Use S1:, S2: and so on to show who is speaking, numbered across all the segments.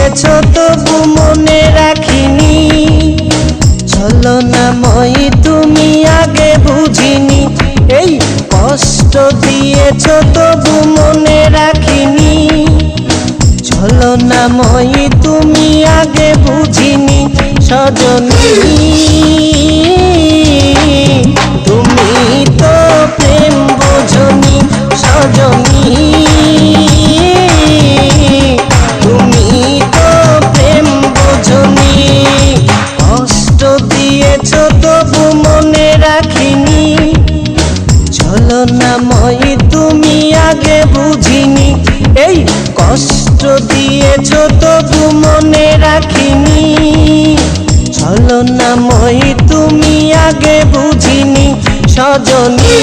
S1: দিয়েছ তবু মনে রাখিনি। চলো না মই, তুমি আগে বুঝিনি। এই কষ্ট দিয়েছ তবু মনে রাখিনি। চলো না মই, তুমি আগে বুঝিনি, সজনী। তুমি তো প্রেম বোঝনি, সজনী। দিয়েছ তবু মনে রাখিনি। চলো না মই তুমি আগে বুঝিনি সজনী।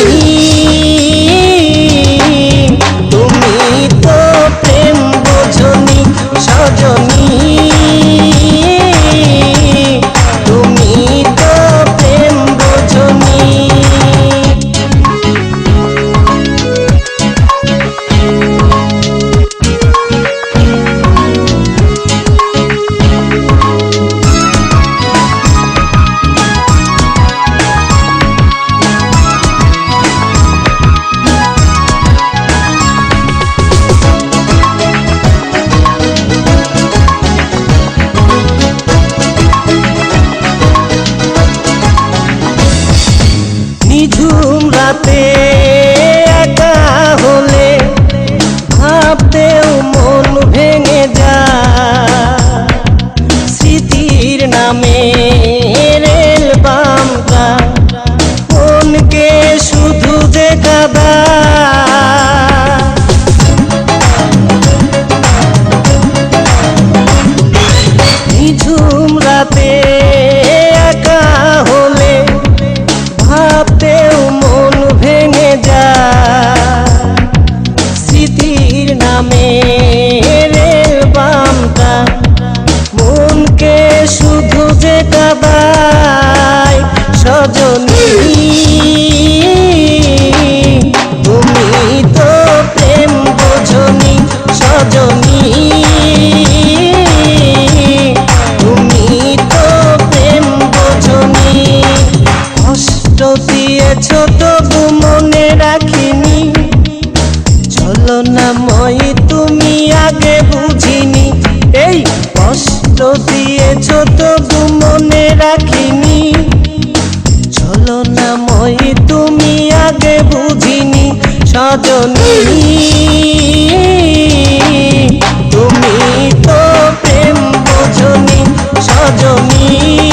S1: মই তুমি আগে বুঝিনি। এই কষ্ট দিয়েছ, তবু মনে রাখিনি। চলো না মই, তুমি আগে বুঝিনি। সজনী, তুমি তো প্রেম বোঝনি। সজনী।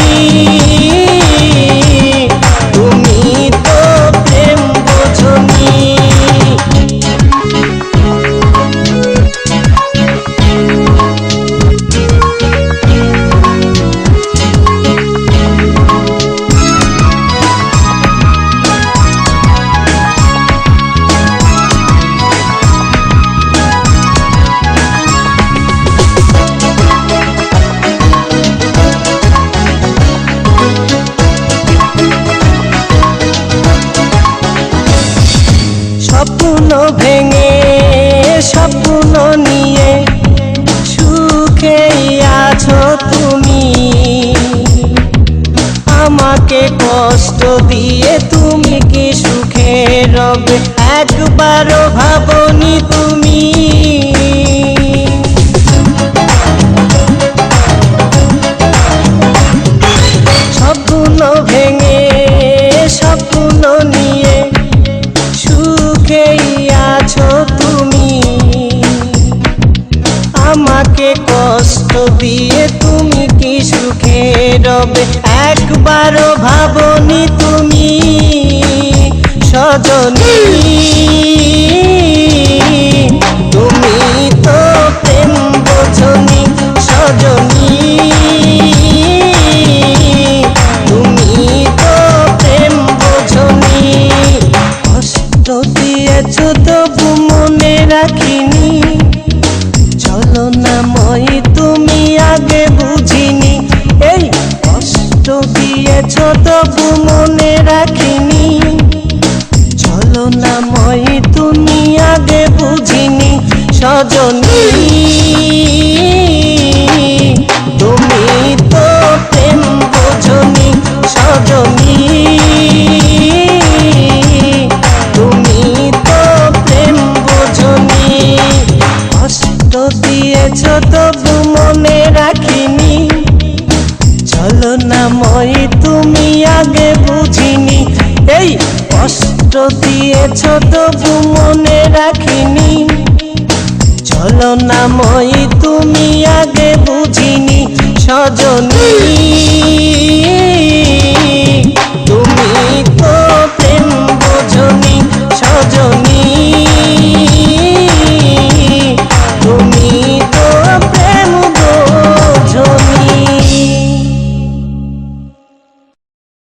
S1: কষ্ট দিয়ে তুমি কি সুখে রবে? একবারও ভাবনি তুমি। স্বপ্ন ভেঙে, স্বপ্ন নিয়ে সুখেই তুমি। আমাকে কষ্ট দিয়ে তুমি কি সুখে রবে? একবারও ভাবনি তুমি সজনী। তুমি তো প্রেম বোঝনি, সজনী। তুমি তো প্রেম বোঝনি। কষ্ট দিয়েছ তবু মনে রাখিনি। চলো না মই তুমি আগে বুঝিনি। দিয়েছ তবু মনে রাখিনি। চলো না মই তুমি আগে বুঝিনি সজনী কষ্ট দিয়েছ তবু মনে রাখিনি। চলো না মই তুমি আগে বুঝিনি সজনী।